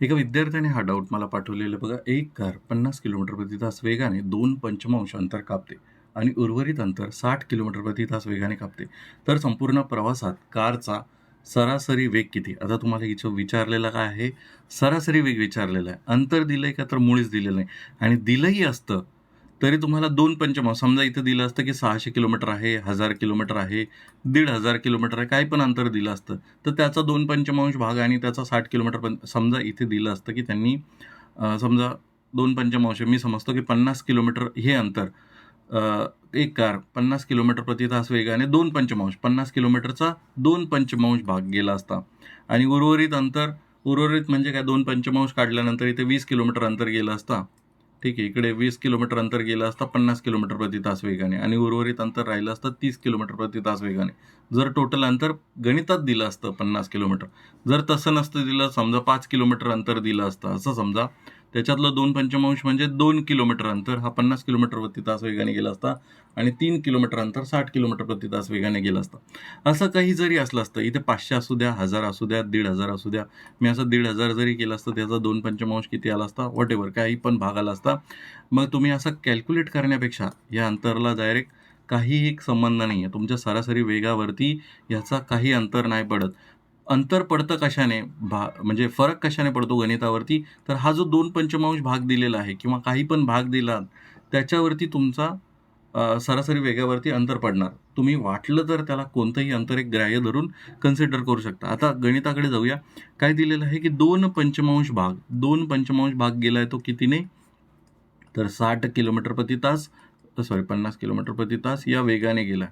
एका विद्यार्थ्याने हा डाऊट मला पाठवलेला बघा एक कार पन्नास किलोमीटर प्रति तास वेगाने दोन पंचमांश अंतर कापते आणि उर्वरित अंतर साठ किलोमीटर प्रति तास वेगाने कापते. तर संपूर्ण प्रवासात कारचा सरासरी वेग किती? आता तुम्हाला इथं विचारलेला काय आहे? सरासरी वेग विचारलेला आहे. अंतर दिलंय का तर मुळीच दिलेलं नाही. आणि दिलंही असतं तरी तुम्हाला दोन पंचमाव समजा इथं दिलं असतं की सहाशे किलोमीटर आहे हजार किलोमीटर आहे दीड हजार किलोमीटर आहे काय पण अंतर दिलं असतं तर त्याचा दोन पंचमांश भाग आणि त्याचा साठ किलोमीटर पण समजा इथे दिलं असतं की त्यांनी समजा दोन पंचमांश मी समजतो की पन्नास किलोमीटर हे अंतर एक कार पन्नास किलोमीटर प्रति तास वेगाने दोन पंचमांश पन्नास किलोमीटरचा दोन पंचमांश भाग गेला असता. आणि उर्वरित अंतर उर्वरित म्हणजे काय? दोन पंचमांश काढल्यानंतर इथे वीस किलोमीटर अंतर गेलं असता. ठीक आहे इकडे वीस किलोमीटर अंतर गेलं असता पन्नास किलोमीटर प्रति तास वेगाने आणि उर्वरित अंतर राहिलं असतं तीस किलोमीटर प्रति तास वेगाने. जर टोटल अंतर गणितात दिलं असतं पन्नास किलोमीटर जर तसं नसतं दिलं समजा पाच किलोमीटर अंतर दिलं असतं असं समजा त्याच्यातलं दोन पंचमांश म्हणजे दोन किलोमीटर अंतर. हा पन्नास किलोमीटर प्रति तास वेगाने गेला असता आणि तीन किलोमीटर अंतर साठ किलोमीटर प्रति तास वेगाने गेलं असता. असं काही जरी असलं असतं इथे पाचशे असू द्या हजार असू द्या दीड हजार असू द्या मी असं दीड हजार जरी केलं असतं त्याचा दोन पंचमांश किती आला असता वॉट एव्हर काही पण भाग आला असता मग तुम्ही असं कॅल्क्युलेट करण्यापेक्षा या अंतराला डायरेक्ट काहीही संबंध नाही आहे तुमच्या सरासरी वेगावरती याचा काही अंतर नाही पडत. अंतर पडतं कशाने? भा म्हणजे फरक कशाने पडतो गणितावरती? तर हा जो दोन पंचमांश भाग दिलेला आहे किंवा काही पण भाग दिला त्याच्यावरती तुमचा सरासरी वेगावरती अंतर पडणार. तुम्ही वाटलं तर त्याला कोणतंही अंतर एक ग्राह्य धरून कन्सिडर करू शकता. आता गणिताकडे जाऊया. काय दिलेलं आहे की दोन पंचमांश भाग दोन पंचमांश भाग गेला आहे तो कितीने? तर साठ किलोमीटर प्रति तास सॉरी पन्नास किलोमीटर प्रति तास या वेगाने गेला.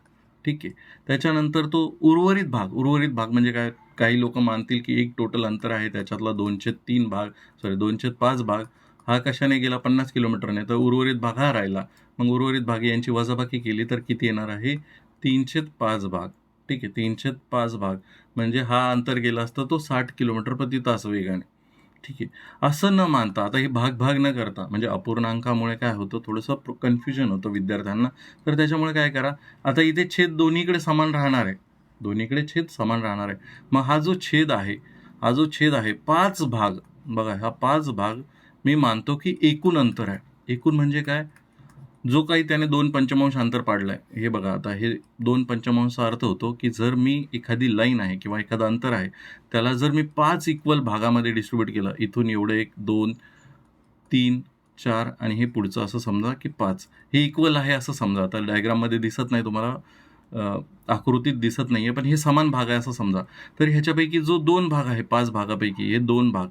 ठीक आहे. त्याच्यानंतर तो उर्वरित भाग उर्वरित भाग म्हणजे काय? काही लोक मानतील की एक टोटल अंतर आहे त्याच्यातला दोनशे तीन भाग सॉरी दोनशे पाच भाग हा कशाने गेला? पन्नास किलोमीटरने तर उर्वरित भाग हा राहिला. मग उर्वरित भाग यांची वजाबाकी केली तर किती येणार आहे? तीनशे पाच भाग. ठीक आहे तीनशे पाच भाग. म्हणजे हा अंतर गेला असता तो साठ किलोमीटर प्रति तास वेगाने. ठीक आहे. असं न मानता आता हे भाग भाग न करता म्हणजे अपूर्णांकामुळे काय होतं? थोडंसं कन्फ्युजन होतं विद्यार्थ्यांना. तर त्याच्यामुळे काय करा? आता इथे छेद दोन्हीकडे समान राहणार आहे. दोन्हीकडे छेद समान राहणार आहे. मग हा जो छेद आहे हा जो छेद आहे पाच भाग बघा हा पाच भाग मी मानतो की एकूण अंतर आहे. एकूण म्हणजे काय? जो काही त्याने दोन पंचमांश अंतर पाडलंय हे बघा आता हे दोन पंचमांशचा अर्थ होतो की जर मी एखादी लाईन आहे किंवा एखादं अंतर आहे त्याला जर मी पाच इक्वल भागामध्ये डिस्ट्रीब्यूट केलं इथून एवढं एक दोन तीन चार आणि हे पुढचं असं समजा की पाच. हे इक्वल आहे असं समजा आता डायग्राममध्ये दिसत नाही तुम्हाला आकृतीत दिसत नाही आहे पण हे समान भाग आहे असं समजा. तर ह्याच्यापैकी जो दोन भाग आहे पाच भागापैकी हे दोन भाग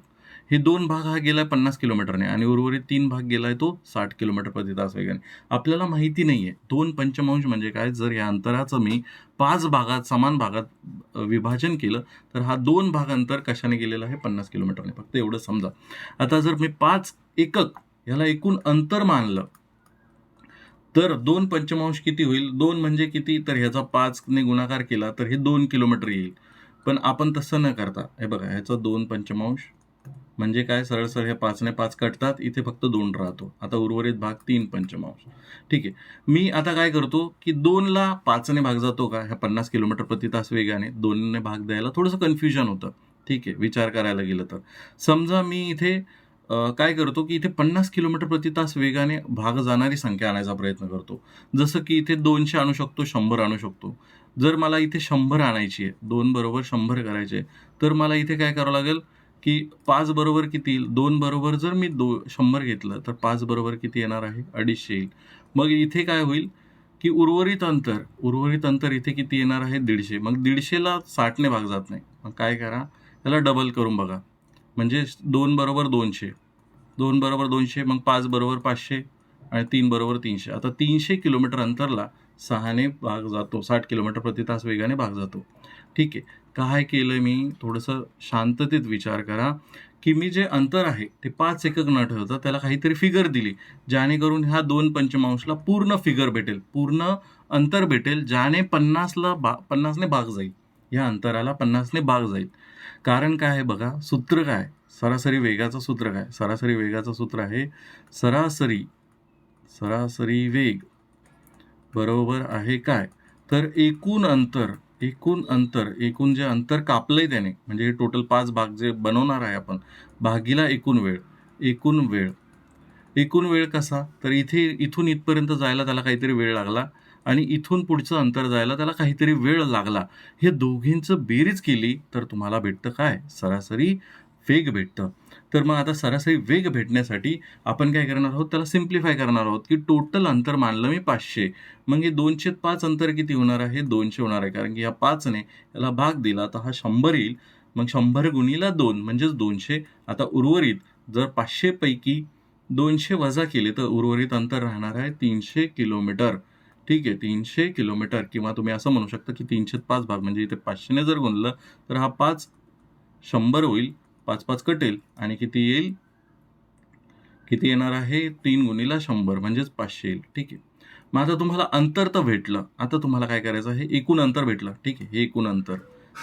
हे दोन भाग हा गेला आहे पन्नास किलोमीटरने आणि उर्वरित तीन भाग गेला आहे तो साठ किलोमीटर प्रति तास वेगाने. आपल्याला माहिती नाही आहे दोन पंचमांश म्हणजे काय? जर या अंतराचं मी पाच भागात समान भागात विभाजन केलं तर हा दोन भाग अंतर कशाने गेलेला आहे? पन्नास किलोमीटरने. फक्त एवढं समजा. आता जर मी पाच एकक ह्याला एकूण अंतर मानलं तर दोन पंचमांश किती होईल? दोन म्हणजे किती? तर ह्याचा पाचने गुणाकार केला तर हे दोन किलोमीटर येईल. पण आपण तसं न करता हे बघा ह्याचा दोन पंचमांश म्हणजे काय? सरळ सरळ हे पाचने पाच कटतात इथे फक्त दोन राहतो. आता उर्वरित भाग तीन पंचमांश. ठीक आहे. मी आता काय करतो की दोनला पाचने भाग जातो का? ह्या पन्नास किलोमीटर प्रति तास वेगाने दोनने भाग द्यायला थोडंसं कन्फ्युजन होतं. ठीक आहे. विचार करायला गेलं तर. समजा मी इथे काय करतो की इथे पन्नास किलोमीटर प्रति तास वेगाने भाग जाणारी संख्या आणायचा प्रयत्न करतो. जसं की इथे दोनशे आणू शकतो शंभर आणू शकतो. जर मला इथे शंभर आणायची आहे दोन बरोबर शंभर करायचे तर मला इथे काय करावं लागेल की पाच बरोबर किती येईल? दोन बरोबर जर मी दो शंभर घेतलं तर पाच बरोबर किती येणार आहे? अडीचशे येईल. मग इथे काय होईल की उर्वरित अंतर उर्वरित अंतर इथे किती येणार आहे? दीडशे. मग दीडशेला साठने भाग जात नाही. मग काय करा त्याला डबल करून बघा. म्हणजे दोन बरोबर दोनशे. दोन बरोबर दोनशे मग पाच बरोबर पाचशे आणि तीन बरोबर तीनशे. आता तीनशे किलोमीटर अंतरला सहाने भाग जातो साठ किलोमीटर प्रति तास वेगाने भाग जातो. ठीक आहे. काय केलं मी? थोडंसं शांततेत विचार करा की मी जे अंतर आहे ते पाच एकक न ठेवता त्याला काहीतरी फिगर दिली जेणेकरून ह्या दोन पंचमांशला पूर्ण फिगर भेटेल पूर्ण अंतर भेटेल ज्याने पन्नासला बा पन्नासने भाग जाईल. ह्या अंतराला पन्नासने भाग जाईल. कारण काय आहे बघा सूत्र काय सरासरी वेगाचं सूत्र काय? सरासरी वेगाचं सूत्र आहे सरासरी सरासरी वेग बरोबर आहे काय? तर एकूण अंतर एकूण अंतर एकूण जे अंतर कापलं आहे त्याने म्हणजे हे टोटल पाच भाग जे बनवणार आहे आपण भागीला एकूण वेळ एकूण वेळ. एकूण वेळ कसा? तर इथे इथून इथपर्यंत जायला त्याला काहीतरी वेळ लागला आणि इथून पुढचं अंतर जायला त्याला काहीतरी वेळ लागला. हे दोघींचं बेरीज केली तर तुम्हाला भेटतं काय? सरासरी वेग भेटतं. तर मग आता सरासरी वेग भेटण्यासाठी आपण काय करणार आहोत? त्याला सिम्प्लिफाय करणार आहोत की टोटल अंतर मानलं मी पाचशे. मग हे दोनशे पाच अंतर किती होणार आहे? दोनशे होणार आहे. कारण की या पाचने याला भाग दिला. तर हा शंभर येईल. मग शंभर गुणीला दोन म्हणजेच दोनशे. आता उर्वरित जर पाचशेपैकी दोनशे वजा केले तर उर्वरित अंतर राहणार आहे तीनशे किलोमीटर. ठीक आहे? तीनशे किलोमीटर किंवा तुम्ही असं म्हणू शकता की तीनशे पाच भाग. म्हणजे इथे पाचशेने जर गुणलं तर हा पाच शंभर होईल. पाच पाच कटेल आणि किती येईल? किती येणार आहे? तीन गुणीला शंभर म्हणजेच पाचशे येईल. ठीक आहे. मग आता तुम्हाला अंतर तर भेटलं. आता तुम्हाला काय करायचं आहे? एकूण अंतर भेटलं. ठीक आहे. हे एकूण अंतर.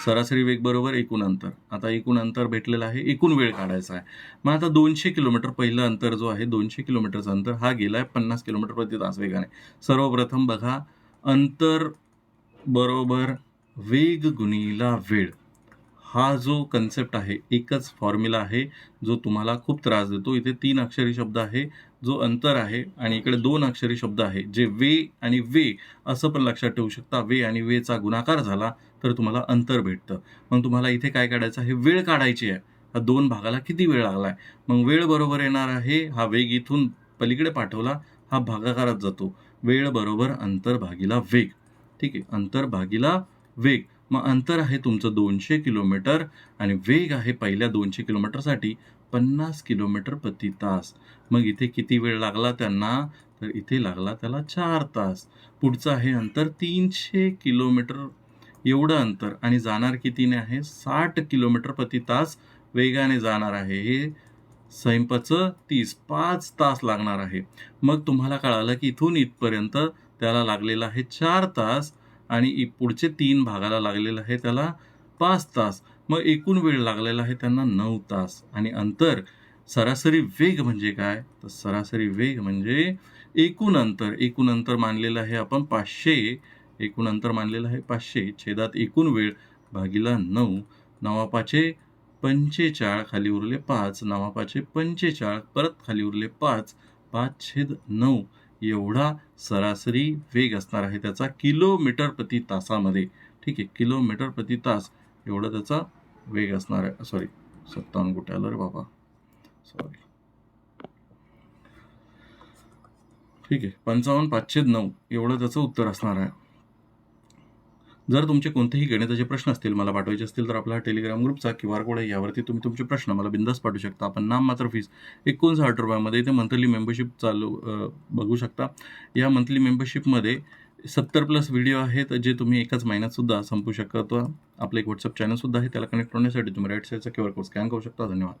सरासरी वेग बरोबर एकूण अंतर. आता एकूण अंतर भेटलेलं आहे. एकूण वेळ काढायचा आहे. मग आता दोनशे किलोमीटर पहिलं अंतर जो आहे दोनशे किलोमीटरचं अंतर हा गेला आहे पन्नास किलोमीटर प्रति तास वेगाने. सर्वप्रथम बघा अंतर बरोबर वेग गुणीला वेळ. हा जो कन्सेप्ट आहे एकच फॉर्म्युला आहे जो तुम्हाला खूप त्रास देतो. इथे तीन अक्षरी शब्द आहे जो अंतर आहे आणि इकडे दोन अक्षरी शब्द आहे. जे वे आणि वे असं पण लक्षात ठेवू शकता. वे आणि वेचा गुणाकार झाला तर तुम्हाला अंतर भेटतं. मग तुम्हाला इथे काय काढायचं आहे? वेळ काढायची आहे. हा दोन भागाला किती वेळ लागला आहे मग वेळ बरोबर येणार आहे हा वेग इथून पलीकडे पाठवला हा भागाकारात जातो. वेळ बरोबर अंतर भागीला वेग. ठीक आहे? अंतर भागीला वेग. मग अंतर आहे तुमचं दोनशे किलोमीटर आणि वेग आहे पहिल्या दोनशे किलोमीटरसाठी पन्नास किलोमीटर प्रति तास. मग इथे किती वेळ लागला त्यांना? तर इथे लागला त्याला चार तास. पुढचं आहे अंतर तीनशे किलोमीटर. एवढं अंतर. आणि जाणार कितीने आहे? साठ किलोमीटर प्रति तास वेगाने जाणार आहे. हे स्वयंपाचं तीस पाच तास लागणार आहे. मग तुम्हाला कळालं की इथून इथपर्यंत त्याला लागलेला आहे चार तास. आणि पुढचे तीन भागाला लागलेलं आहे त्याला पाच तास. मग एकूण वेळ लागलेला आहे त्यांना नऊ तास. आणि अंतर सरासरी वेग म्हणजे काय? तर सरासरी वेग म्हणजे एकूण अंतर. एकूण अंतर मानलेलं आहे आपण पाचशे. एकूण अंतर मानलेलं आहे पाचशे. छेदात एकूण वेळ भागीला नऊ. नवापाचे पंचेचाळ खाली उरले पाच. नवापाचे पंचेचाळ परत खाली उरले पाच. पाच छेद नऊ. एवढा सरासरी वेग असणार आहे त्याचा किलोमीटर प्रति तासामध्ये. ठीक आहे किलोमीटर प्रति तास एवढा त्याचा वेग असणार आहे. सॉरी सत्तावन्न कुठे आलं रे बाबा. सॉरी ठीक आहे पंचावन्न पाचशे नऊ एवढं त्याचं उत्तर असणार आहे. जर तुमचे कोणतेही गणिताचे प्रश्न असतील मला पाठवायचे असतील तर आपला टेलिग्राम ग्रुपचा क्यू आर कोड आहे. यावरती तुम्ही तुमचे प्रश्न मला बिंदास पाठवू शकता. आपण नाम मात्र फीस एकोणसाठ रुपयामध्ये इथे मंथली मेंबरशिप चालू बघू शकता. या मंथली मेंबरशिपमध्ये सत्तर प्लस व्हिडिओ आहेत जे तुम्ही एकाच महिन्यातसुद्धा संपू शकता. आपलं एक व्हॉट्सअप चॅनलसुद्धा आहे त्याला कनेक्ट होण्यासाठी तुम्ही राईट साईडचा क्यू आर कोड स्कॅन करू शकता. धन्यवाद.